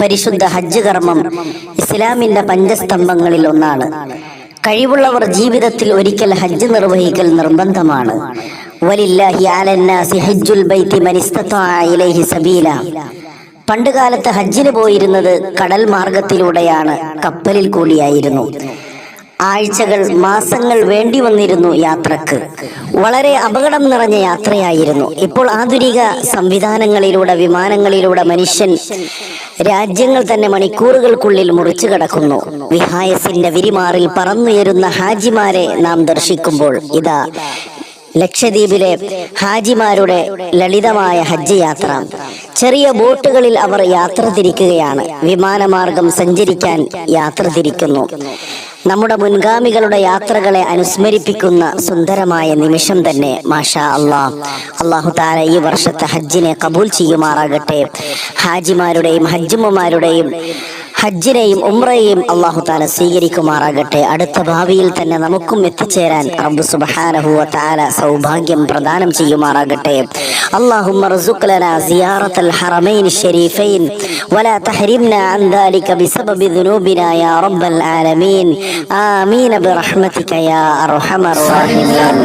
പരിശുദ്ധ ഹജ്ജ് കർമ്മം ഇസ്ലാമിന്റെ പഞ്ചസ്തംഭങ്ങളിൽ ഒന്നാണ്. കഴിവുള്ളവർ ജീവിതത്തിൽ ഒരിക്കൽ ഹജ്ജ് നിർവഹിക്കൽ നിർബന്ധമാണ്. പണ്ടുകാലത്ത് ഹജ്ജിന് പോയിരുന്നത് കടൽ മാർഗത്തിലൂടെയാണ് കപ്പലിൽ കൂടിയായിരുന്നു. ആഴ്ചകൾ മാസങ്ങൾ വേണ്ടി വന്നിരുന്നു യാത്രയ്ക്ക്. വളരെ അപകടം നിറഞ്ഞ യാത്രയായിരുന്നു. ഇപ്പോൾ ആധുനിക സംവിധാനങ്ങളിലൂടെ വിമാനങ്ങളിലൂടെ മനുഷ്യൻ രാജ്യങ്ങൾ തന്നെ മണിക്കൂറുകൾക്കുള്ളിൽ മുറിച്ചു കടക്കുന്നു. വിഹായസിന്റെ വിരിമാറിൽ പറന്നുയരുന്ന ഹാജിമാരെ നാം ദർശിക്കുമ്പോൾ ഇതാ ലക്ഷദ്വീപിലെ ഹാജിമാരുടെ ലളിതമായ ഹജ്ജ് യാത്ര. ചെറിയ ബോട്ടുകളിൽ അവർ യാത്ര തിരിക്കുകയാണ്. വിമാനമാർഗം സഞ്ചരിക്കാൻ യാത്ര തിരിക്കുന്നു. നമ്മുടെ മുൻഗാമികളുടെ യാത്രകളെ അനുസ്മരിപ്പിക്കുന്ന സുന്ദരമായ നിമിഷം തന്നെ മാഷാ അള്ളാ. അള്ളാഹു താല ഈ വർഷത്തെ ഹജ്ജിനെ കബൂൽ ചെയ്യുമാറാകട്ടെ. ഹാജിമാരുടെയും ഹജ്ജുമ്മമാരുടെയും ഹജ്ജിനെയും ഉംറയെയും അള്ളാഹു താല സ്വീകരിക്കുമാറാകട്ടെ അടുത്ത ഭാവിയിൽ തന്നെ നമുക്കും എത്തിച്ചേരാൻ റബ്ബു സുബ്ഹാനഹു വ തആല സൗഭാഗ്യം പ്രദാനം ചെയ്യുമാറാകട്ടെ اللهم ارزق لنا زيارة الحرمين الشريفين ولا تحرمنا عن ذلك بسبب ذنوبنا يا رب العالمين آمين برحمتك يا أرحم الراحمين